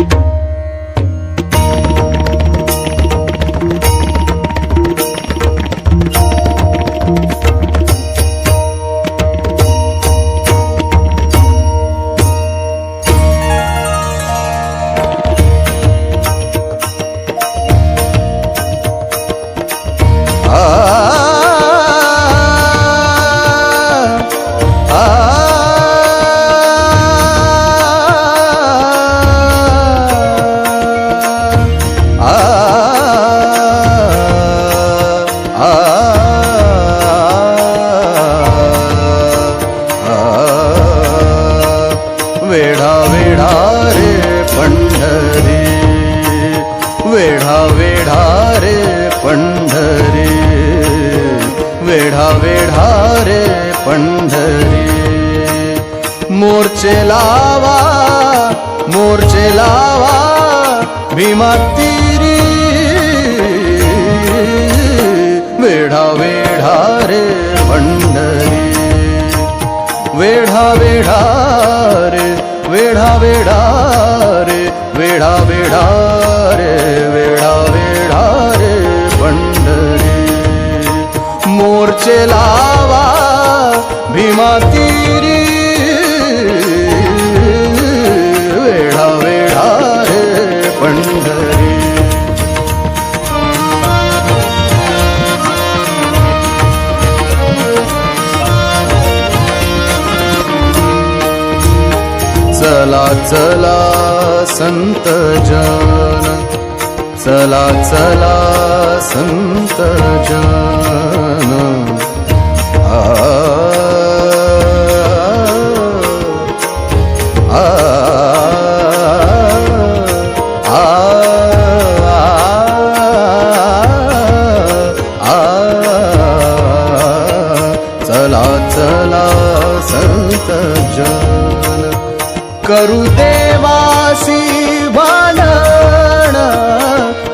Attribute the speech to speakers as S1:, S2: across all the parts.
S1: you वेढा वेढा रे पंढरी. मोर्चे लावा मोर्चे लावा भीमा तिरी. वेढा वेढा रे पंढरी. वेढा वेढा रे वेढा वेढा रे वेढा वेढा चला चला संत जन चला चला संत जन आ चला चला संत जन करू देवासी भांडण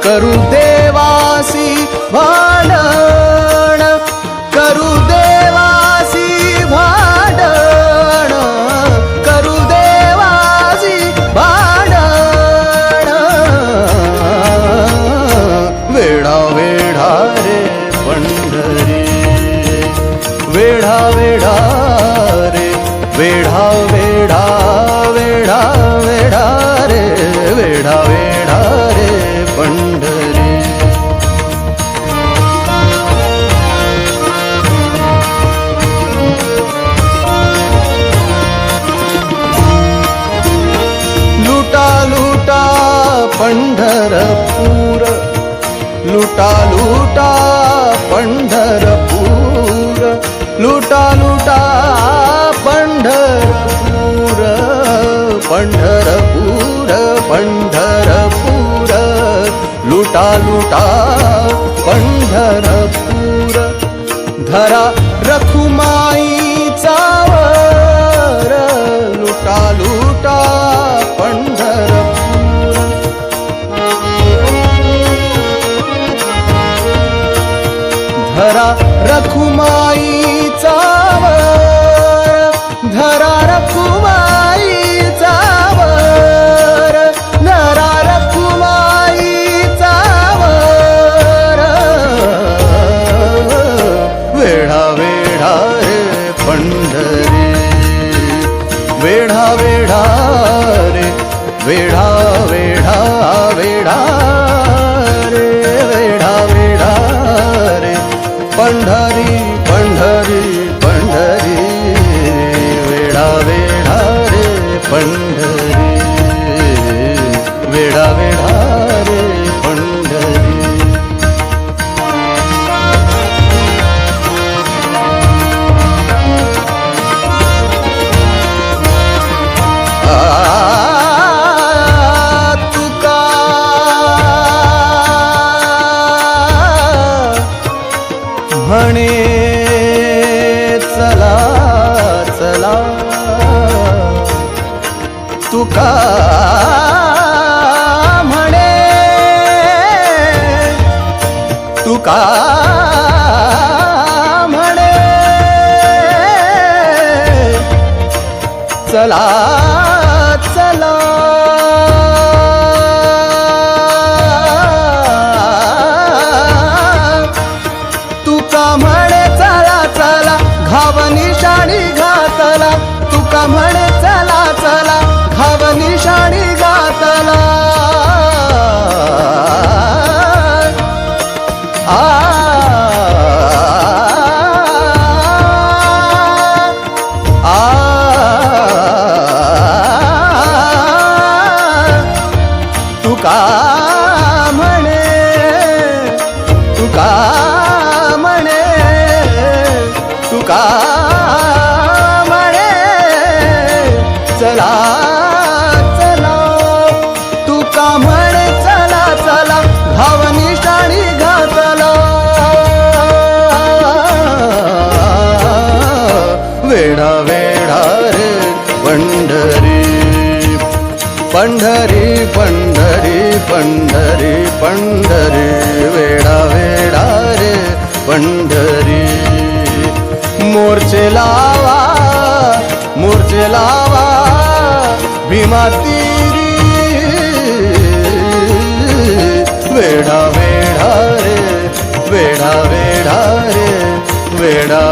S1: करू देवासी भांडण करू देवासी भांडण करू देवासी भांडण वेढा वेढा रे पंढरी वेढा वेढा रे वेढा वेढा वेढा पंढरपूर. लुटा लुटा पंढरपूर. लुटा लुटा पंढरपूर. पंढरपूर पंढरपूर. लुटा लुटा पंढरपूर. धरा रखू रखुमाईचा वर धरा रखुमाईचा वर धरा रखुमाईचा वर. वेढा वेढा रे पंढरी वेढा वेढा रे वेढा वेढा वेढा रे वेढा वेढा रे पंढरी. तुका म्हणे. तुका म्हणे. चला चला. तुका म्हणे चला चला. घावन का म्हणे चला चला तुका म्हणे चला चला भावनी शाणी घातला. वेडा वेडा रे पंढरी पंढरी पंढरी पंढरी पंढरी वेडा वेडा रे पंढरी. मोर्चे लावा मोर्चे लावा भीमा वेढा वेढा रे वेढा वेढा रे वेढा